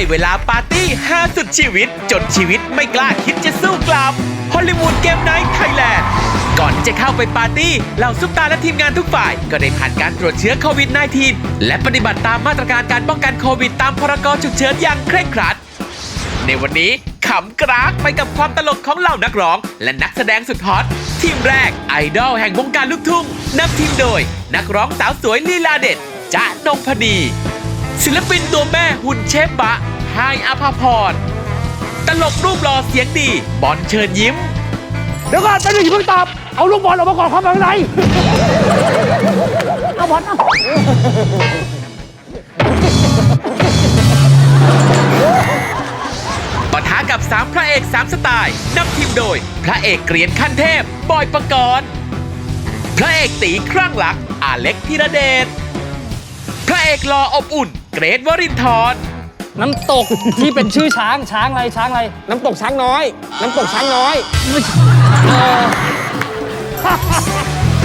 ได้เวลาปาร์ตี้ฮาสุดชีวิต จนชีวิตไม่กล้าคิดจะสู้กลับฮอลลีวูดเกมไนท์ไทยแลนด์ก่อนที่จะเข้าไปปาร์ตี้เหล่าซุปตาและทีมงานทุกฝ่าย ก็ได้ผ่านการตรวจเชื้อโควิด -19 และปฏิบัติตามมาตรการการป้องกันโควิด ตามพรกฉุกเฉินอย่างเคร่งครัด ในวันนี้ขำกรากไปกับความตลกของเหล่านักร้อง และนักแสดงสุดฮอตทีมแรกไอดอลแห่งวงการลูกทุ่งนำทีมโดย นักร้องสาวสวยลีลาเด็ดจ๊ะนงพดีศิลปินตัวแม่หุ่นเชฟบะ ไฮายอภาพร ตลกรูปหล่อเสียงดี บอลเชิญยิ้ม เดี๋ยวก่อนตอนนี้อย่าเพิ่งตอบ เอาลูกบอลออกมาก่อนเข้ามาข้างในเอาบอลเอาปะทะกับ 3 พระเอก 3 สไตล์นำทีมโดย พระเอกเกรียนขั้นเทพ บอยปกรณ์ พระเอกตีครั่งรัก อาเล็กธีรเดช พระเอกหล่ออบอุ่น เกรทวรินทร์ น้ำตกที่เป็นชื่อช้างช้างอะไรช้างอะไรน้ำตกช้างน้อย น้ำตกช้างน้อย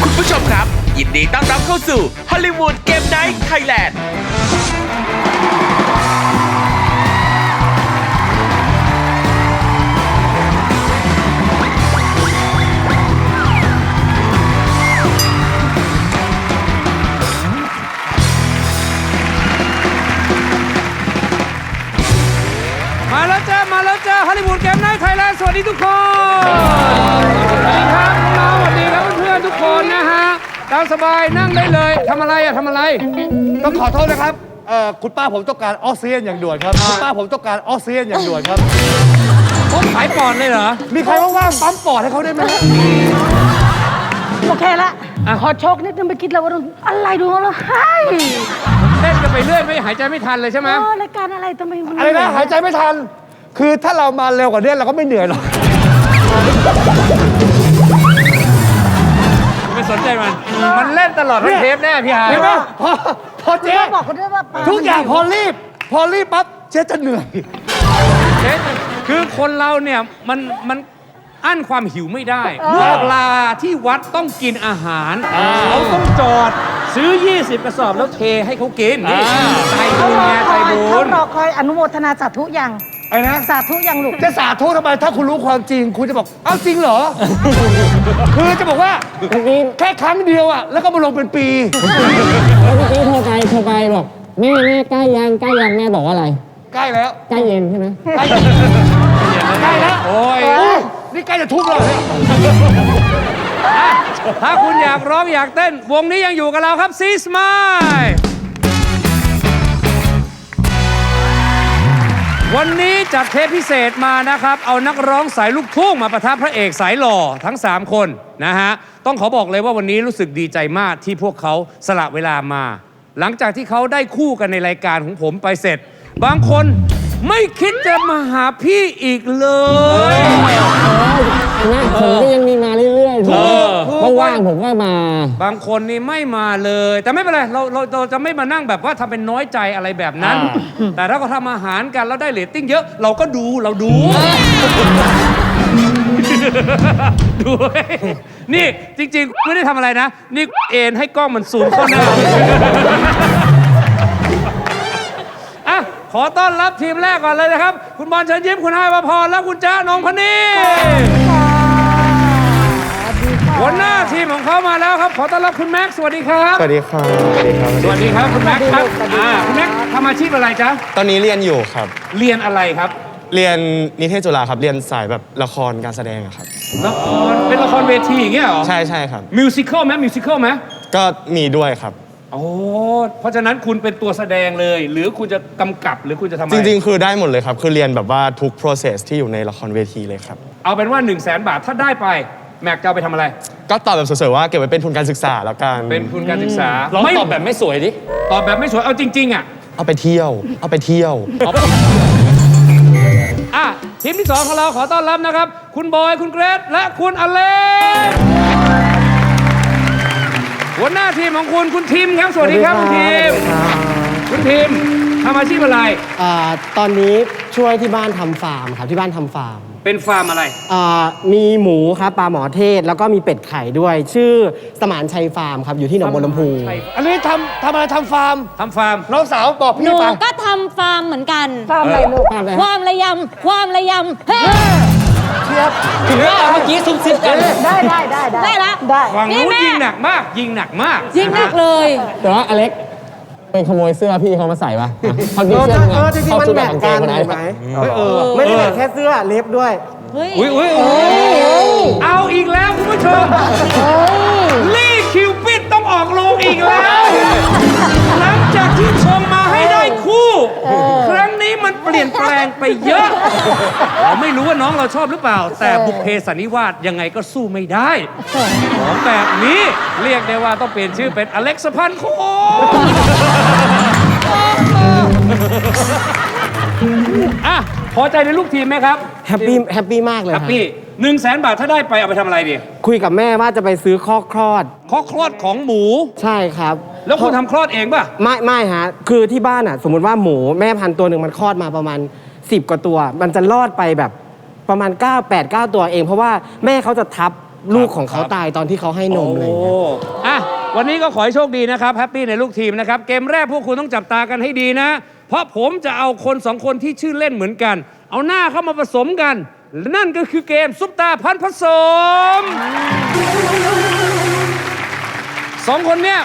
คุณผู้ชมครับ ยินดีต้อนรับเข้าสู่ฮอลลีวูดเกมไนท์ไทยแลนด์ ฮอลลีวูดเกมไนท์ไทยแลนด์สวัสดีทุกคนสวัสดีครับน้องๆสวัสดีครับเพื่อนๆทุกคนนะฮะตามสบายนั่งได้เลยทำอะไรอะทำอะไร ต้องขอโทษนะครับเอ่อคุณป้าผมต้องการออกซิเจนอย่างด่วนครับคุณป้าผมต้องการออกซิเจนอย่างด่วนครับพวกขายปอดเลยเหรอมีใครว่างๆปั๊มปอดให้เขาได้ไหมฮะโอเคละขอโชคนิดนึงไปคิดแล้วว่าอะไรดูแล้วเฮ้ยเล่นกันไปเรื่อยไม่หายใจไม่ทันเลยใช่ไหมเออรายการอะไรทำไมมัอะไรนะหายใจไม่ทัน คือถ้าเรามาเร็วกว่านี้เราก็ไม่เหนื่อยหรอก ไม่สนใจมัน มันเล่นตลอดทั้งเทปแน่พี่ฮายเห็นไหมพอพอเจ๊บอกเขาด้วยว่าปลทุกอย่างพอรีบ พอรีบปั๊บเจ๊จะเหนื่อยเจ๊คือคนเราเนี่ยมันมันอั้นความหิวไม่ได้เวลาที่วัดต้องกินอาหารเขาต้องจอดซื้อ 20 กระสอบแล้วเทให้เขากินนี่ใจเขาบุญรอไงคใจอยบุเขาญรอคอยอนุโมทนาสาธุยังไอ้นะ สาธุยังลูก จะสาธุทำไมถ้าคุณรู้ความจริง คุณจะบอก เอ้าจริงเหรอ คือจะบอกว่าแค่ครั้งเดียวอะ แล้วก็มาลงเป็นปี แล้วเมื่อกี้โทรไปโทรไปบอกแม่แม่ใกล้ยังใกล้ยังแม่บอกว่าอะไรใกล้แล้ว ใกล้เย็นใช่ไหมใกล้ใกล้แล้ว โอ้ยโอ้ยนี่ใกล้จะทุ่มแล้วเนี่ยถ้าคุณอยากร้องอยากเต้น วงนี้ยังอยู่กับเราครับซีสมาย วันนี้จัดเทปพิเศษมานะครับ เอานักร้องสายลูกทุ่งมาประทับพระเอกสายหล่อทั้ง 3 คนนะฮะ ต้องขอบอกเลยว่าวันนี้รู้สึกดีใจมากที่พวกเขาสละเวลามา หลังจากที่เขาได้คู่กันในรายการของผมไปเสร็จ บางคนไม่คิดจะมาหาพี่อีกเลยแม่ผมก็ยังมีมาเรื่อ ว่างๆผมก็มา บางคนนี่ไม่มาเลย แต่ไม่เป็นไรเราเราเราจะไม่มานั่งแบบว่าทำเป็นน้อยใจอะไรแบบนั้นแต่ถ้าเขาทำอาหารกันแล้วได้เรตติ้งเยอะเราก็ดูเราดูดูเว้ยนี่จริงๆ ไม่ได้ทำอะไรนะ นี่เอ็นให้กล้องมันซูมเข้าหน้าอะขอต้อนรับทีมแรกก่อนเลยนะครับ คุณบอลเชิญยิ้มคุณไฮวพรและคุณจ้าน้องพนี หัวหน้าทีมของเขามาแล้วครับ ขอต้อนรับคุณแม็กซ์สวัสดีครับ สวัสดีครับสวัสดีครับ สวัสดีครับคุณแม็กซ์ครับอ่าคุณแม็กซ์ทำอาชีพอะไรจ๊ะ ตอนนี้เรียนอยู่ครับ เรียนอะไรครับ เรียนนิเทศจุฬาครับ เรียนสายแบบละครการแสดงอะครับ ละคร เป็นละครเวทีอย่างเงี้ยเหรอ ใช่ใช่ครับ มิวสิควลไหมมิวสิควลไหมก็มีด้วยครับ โอ้ เพราะฉะนั้นคุณเป็นตัวแสดงเลย หรือคุณจะกำกับหรือคุณจะทำอะไร จริง ๆ คือได้หมดเลยครับ คือเรียนแบบว่าทุก process ที่อยู่ในละครเวทีเลยครับ เอาเป็นว่า 1 0 0 0 0แสนบาทถ้าได้ไป แม็กจะเอาไปทำอะไร ก็ตอบแบบเสริๆว่าเก็บไว้เป็นทุนการศึกษาแล้วกัน เป็นทุนการศึกษาลองตอบแบบไม่สวยดิ ตอบแบบไม่สวยเอาจริง ๆ อะเอาไปเที่ยว เอาไปเที่ยว อะทีมที่ 2 ของเราขอต้อนรับนะครับ คุณบอย คุณเกรซและคุณอเล็กหัวหน้าทีมของคุณ คุณทีมครับ สวัสดีครับคุณทีม คุณทีมทำอาชีพอะไร อ่าตอนนี้ช่วยที่บ้านทำฟาร์มครับที่บ้านทำฟาร์ม เป็นฟาร์มอะไร อ่ามีหมูครับปลาหมอเทศแล้วก็มีเป็ดไข่ด้วย ชื่อสมานชัยฟาร์มครับอยู่ที่หนองบัวลำพูอันนี้ทำทำอะไรทำฟาร์มทำฟาร์ม น้องสาวบอกหพี่นูไป ก็ทำฟาร์มเหมือนกัน ฟาร์มอะไรลูก ฟาร์มอะไรความระยำ ความระยำเฮ้ยถึงว่าเมื่อกี้ซุบซิบกันได้ได้ได้ได้ได้ละได้ ฝั่งนี่นู้นแม่ยิงหนักมาก ยิงหนักมาก ยิงหนักเลยแต่ว่าอเล็ก เป็นขโมยเสื้อพี่เขามาใส่ปะเขาดีเสื้อเออจริงๆมันแมทกันเห็นไหมไม่ได้แมทแค่เสื้อเล็บด้วย เฮ้ยอุ้ยอุ้ยเอาอีกแล้วคุณผู้ชมลี่คิวปิดต้องออกโรงอีกแล้ว หลังจากที่ชมมาให้ได้คู่ ครั้งนี้มันเปลี่ยนแปลงไปเยอะเราไม่รู้ว่าน้องเราชอบหรือเปล่า แต่บุพเพสันนิวาสยังไงก็สู้ไม่ได้ของแบบนี้เรียกได้ว่าต้องเปลี่ยนชื่อเป็นอเล็กซ์พันโค อะพอใจในลูกทีมไหมครับแฮปปี้แฮปปี้มากเลยแฮครัปบปี้หนึ่งแสนบาทถ้าได้ไปเอาไปทำอะไรดีคุยกับแม่ว่าจะไปซื้อข้อกคลอด ข้อคลอดของหมู ใช่ครับแล้วคุณทำคลอดเองป่ะ ไม่ไม่ฮะ คือที่บ้านอะ สมมติว่าหมูแม่พันธุ์ตัวหนึ่งมันคลอดมาประมาณ 10 กว่าตัว มันจะรอดไปแบบประมาณ 9 8 9 ตัวเอง เพราะว่าแม่เขาจะทับลูกของเขาตายตอนที่เขาให้นมอะไรอย่างเงี้ยอะ วันนี้ก็ขอให้โชคดีนะครับ แฮปปี้ในลูกทีมนะครับ เกมแรกพวกคุณต้องจับตากันให้ดีนะ เพราะผมจะเอาคนสองคนที่ชื่อเล่นเหมือนกัน เอาหน้าเข้ามาผสมกัน นั่นก็คือเกมซุปตาพันผสมสองคนเนี้ย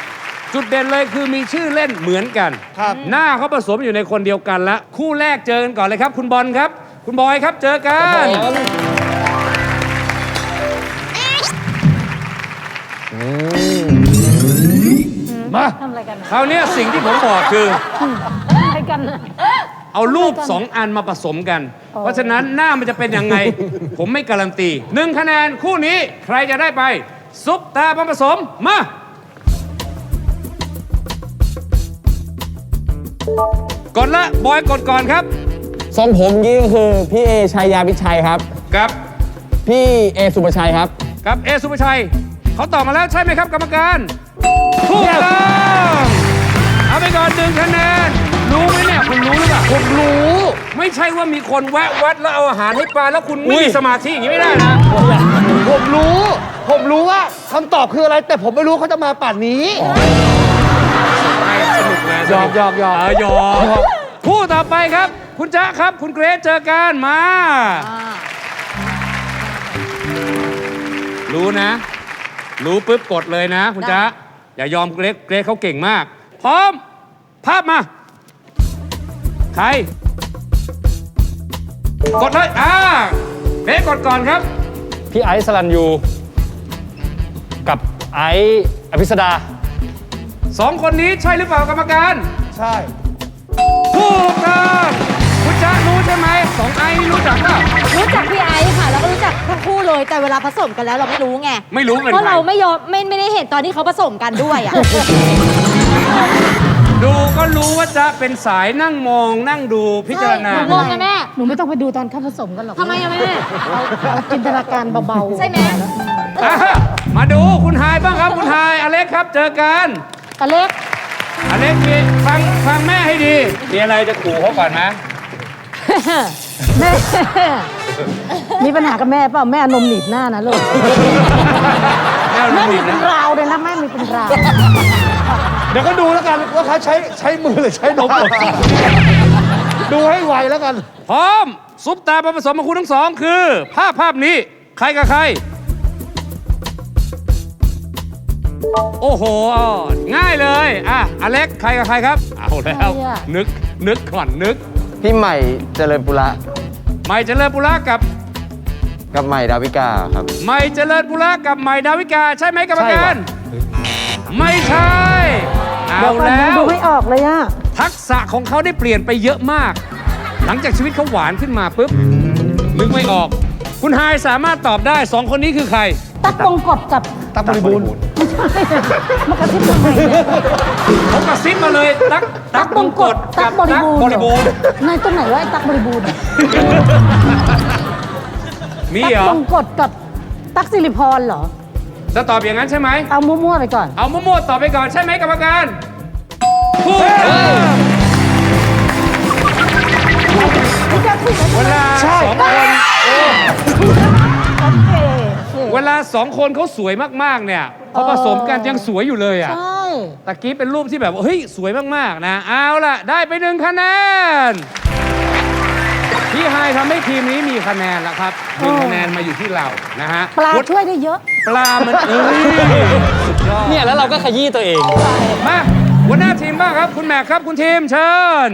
จุดเด่นเลยคือมีชื่อเล่นเหมือนกันครับหน้าเขาผสมอยู่ในคนเดียวกันละคู่แรกเจอกันก่อนเลยครับ คุณบอลครับ คุณบอยครับเจอกันมาทำอะไรกันนะ คราวเนี้ยสิ่งที่ผมบอกคืออะไร กันนะ เอารูปสองอันมาผสมกัน เพราะฉะนั้นหน้ามันจะเป็นยังไง ผมไม่การันตีหนึ่งคะแนนคู่นี้ใครจะได้ไป ซุปตาพันผสมมา กดละบอยกดก่อนครับทรงผมยี่ก็คือพี่เอชัยยาพิชัยครับกับ พี่เอสุภชัยครับกับเอสุภชัย เขาตอบมาแล้วใช่ไหมครับกรรมการถูกต้องเอาไปก่อนหนึ่งคะแนน รู้ไหมเนี่ยคุณรู้หรือเปล่าผมรู้ ไม่ใช่ว่ามีคนแวะวัดแล้วเอาอาหารให้ปลาแล้วคุณไม่มีสมาธิอย่างนี้ไม่ได้นะผมรู้ ผมรู้ว่าคำตอบคืออะไร แต่ผมไม่รู้เขาจะมาป่านนี้สนุกนะหยอกหยอกหยอกเออหยอกคู่ต่อไปครับ คุณจ๊ะครับ คุณเกรซเจอกันมา รู้นะ รู้ปุ๊บกดเลยนะ คุณจ๊ะอย่ายอมเกรซเกรซเขาเก่งมาก พร้อมภาพมา ใคร กดเลย อ่าเกรซกดก่อนครับ พี่ไอซ์สลันยู กับไอซ์อภิสดา สองคนนี้ใช่หรือเปล่ากรรมการ ใช่ ถูกต้องคุณจ๊ะรู้ใช่ไหมสองไอ้นี่รู้จักป่ะรู้จักพี่ไอซ์ค่ะ แล้วก็รู้จักทั้งคู่เลย แต่เวลาผสมกันแล้วเราไม่รู้ไงไม่รู้เป็นเพราะใคร เราไม่ยอมไม่ไม่ได้เห็นตอนที่เขาผสมกันด้วยอะ ดูก็รู้ว่าจะเป็นสายนั่งมองนั่งดูพิจารณาใช่หนูงงนะแม่ หนูไม่ต้องไปดูตอนเข้าผสมกันหรอกทำไมอะแม่ เอาเอาจินตนาการเบาๆ ใช่ไหมอะมาดูคุณไฮายบ้างครับคุณไฮายอเล็กครับเจอกันตะเล็ก อเล็กมีฟังฟังแม่ให้ดีมีอะไรจะขู่เขาก่อนไหมแม่ มีปัญหากับแม่เปล่าแม่เอานมหนีบหน้านะลูก แม่แม่รู้มีดีเป็นนะราวเลยนะแม่มีเป็นราว เดี๋ยวก็ดูแล้วกันว่าเขาใช้ใช้มือหรือใช้นมกดดูให้ไวแล้วกัน พร้อม ซุปตาผสมของคุณทั้งสองคือ ภาพภาพนี้ ใครกับใคร โอ้โห ง่ายเลย อะ อเล็ก ใครกับใครครับ เอาแล้ว ใครอะ นึก นึกก่อนนึก พี่ใหม่เจริญปุระไม่เจริญปุระกับ กับใหม่ดาวิกาครับ ไม่เจริญปุระกับใหม่ดาวิกา ใช่ไหมกรรมการ ไม่ใช่ เอาเดี๋ยวก่อนแล้ยังว ดูไม่ออกเลยอะทักษะของเขาได้เปลี่ยนไปเยอะมาก หลังจากชีวิตเขาหวานขึ้นมาปุ๊บนึกไม่ออก คุณไฮายสามารถตอบได้สองคนนี้คือใคร ตักบงกฎกับตักบริบูรณ์ไม่ใช่มากระซิบทำไมเนี่ยเขากระซิบมาเลย ตักตักบงกฎตักบริบูรณ์บริบูรณ์ในตัวไหนวะไอ้ตักบริบูรณ์อะมีตักเหรอบงกฎกับตักสิริพรเหรอ จะตอบอย่างนั้นใช่ไหม เอามั่วๆไปก่อน เอามั่วๆตอบไปก่อนใช่ไหมกรรมการ ถูกต้องพี่แจ๊คพูดเวลาสองคนโอเวลาสองคนเขาสวยมาก ๆ เนี่ยพอผสมกันยังสวยอยู่เลยอะ ใช่ตะกี้เป็นรูปที่แบบว่าเฮ้ย สวยมาก ๆ นะ เอาล่ะ ได้ไปหนึ่งคะแนน พี่ไฮทำให้ทีมนี้มีคะแนนแล้วครับหนึ่งคะแนนมาอยู่ที่เรานะฮะปลาช่วยได้เยอะ ปลามันเอ้ยสุดยอดเนี่ยแล้วเราก็ขยี้ตัวเอง มา หัวหน้าทีมบ้างครับ คุณแม็กครับคุณทีมเชิญ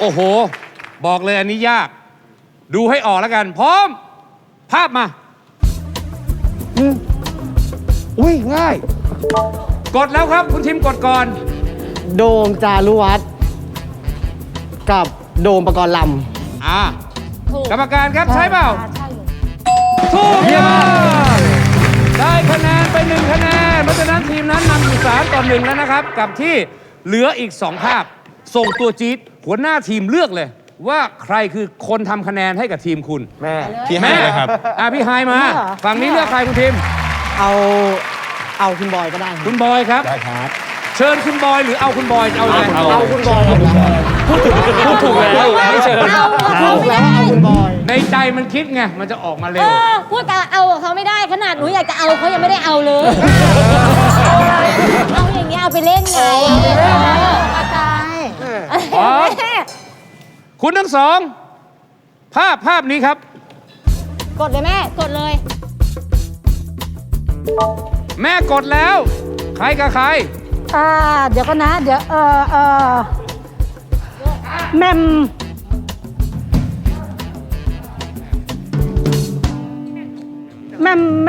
โอ้โห บอกเลยอันนี้ยาก ดูให้ออกแล้วกัน พร้อม ภาพมาอุ้ยง่าย กดแล้วครับ คุณทีมกดก่อน โดมจารุวัฒน์กับโดมประกรณ์ลอ่า ถูกกรรมการครับใช้เปล่า ใช่เลย ถูกต้อง ต่อหนึ่งแล้วนะครับ กับที่เหลืออีกสองภาพ ส่งตัวจี๊ดหัวหน้าทีมเลือกเลย ว่าใครคือคนทำคะแนนให้กับทีมคุณแม่พี่ให้เลยครับ อะพี่ไฮมาฝั่งนี้เลือกใครคุณทีมำเอาเอาคุณบอยก็ได้ครับคุณบอยครับ ได้ครับ เชิญคุณบอยหรือเอาคุณบอยจะเอาอะไรเอาคุณบอยพูดถูกแล้วไม่เชิญ เอากับเขาถูกไม่แล้วได้เอาคุณบอย ในใจมันคิดไง มันจะออกมาเร็เอว อพูดกับเอากับเขาไม่ได้ขนาดหนูอยากจะเอาเขายังไม่ได้เอาเลย เอาอย่างเงี้ยเอาไปเล่นไงกระจายอ๋อคุณทั้งสอง ภาพภาพนี้ครับ กดเลยแม่ กดเลย แม่กดแล้ว ใครกับใคร อ่า เดี๋ยวก็นะ เดี๋ยว เออเออแมมแม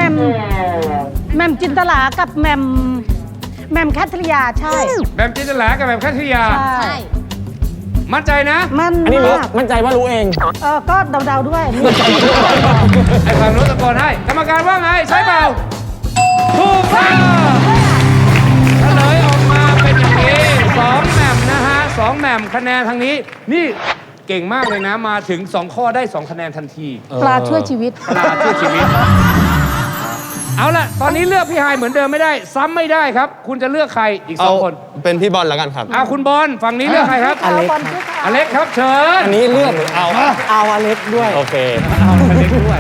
มแมมแมมจินตลากับแมมแมมแคทริยาใช่ แบบจินตลากับแบบคัทยาใช่ใช่ มั่นใจนะ มันอันนี้รู้มากมั่นใจว่ารู้เอง เออก็เดาๆด้วย ไอ้ฝั่งนู้นตะโกนให้ กรรมการว่าไง ใช่เปล่า ถูกต้องเฉลยออกมาเป็นอย่างนี้สองแหม่มนะฮะสองแหม่มคะแนนทางนี้ นี่เก่งมากเลยนะ มาถึง 2 ข้อได้ 2 คะแนนทันทีปลาช่วยชีวิต ปลาช่วยชีวิต เอาล่ะ ตอนนี้เลือกพี่ไฮายเหมือนเดิมไม่ได้ ซ้ำไม่ได้ครับ คุณจะเลือกใครอีกสเอาองคนเป็นพี่บอลแล้วกันครับ เอาคุณบอลฝั่งนี้เลือกใครครับ อเล็กบอลช่วยอเล็กครับเชิญอันนี้เลือกหรือเอาเอาอเล็กด้วย โอเค เอาอเล็กด้วย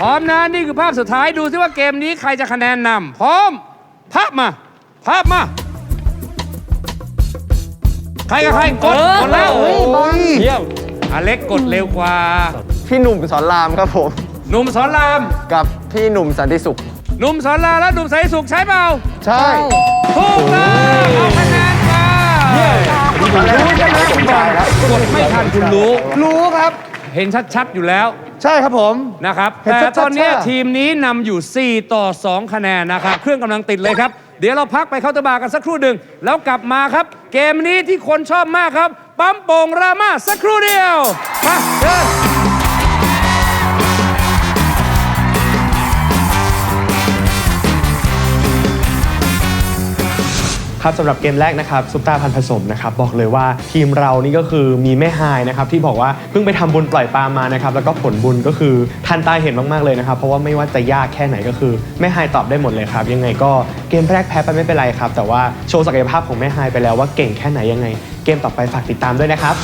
พร้อมนะนี่คือภาพสุดท้ายดูซิว่าเกมนี้ใครจะคะแนนนำพร้อม ภาพมา ภาพมา ใครกับใครกดกดแล้วเยี่ยมอเล็กกดเร็วกว่าพี่หนุ่มสอนรามครับผม หนุ่มสอนรามกับ พี่หนุ่มสันติสุข หนุ่มสอนรามและหนุ่มใสสุขใช้เปล่าใช่ถูกต้องเอาคะแนนมารู้ใช่ไหมคุณบอลกดไม่ทันคุณรู้ รู้ครับ เห็นชัดๆอยู่แล้วใช่ครับผม นะครับเห็นแต่ชัดๆตอนเนี้ยใช่ ทีมนี้นำอยู่ 4 ต่อ 2 คะแนนนะครับ เครื่องกำลังติดเลยครับ เดี๋ยวเราพักไปเคาน์เตอร์บาร์กันสักครู่หนึ่งแล้วกลับมาครับ เกมนี้ที่คนชอบมากครับ ปั๊มโป่งรามาสักครู่เดียวมาเชิญ ครับสำหรับเกมแรกนะครับซุปตาพันผสมนะครับบอกเลยว่าทีมเรานี่ก็คือมีแม่ฮายนะครับที่บอกว่าเพิ่งไปทำบุญปล่อยปลามานะครับแล้วก็ผลบุญก็คือทันตาเห็นมากๆเลยนะครับเพราะว่าไม่ว่าจะยากแค่ไหนก็คือแม่ฮายตอบได้หมดเลยครับยังไงก็เกมแรกแพ้ไปไม่เป็นไรครับแต่ว่าโชว์ศักยภาพของแม่ฮายไปแล้วว่าเก่งแค่ไหนยังไง เกมต่อไปฝากติดตามด้วยนะครับ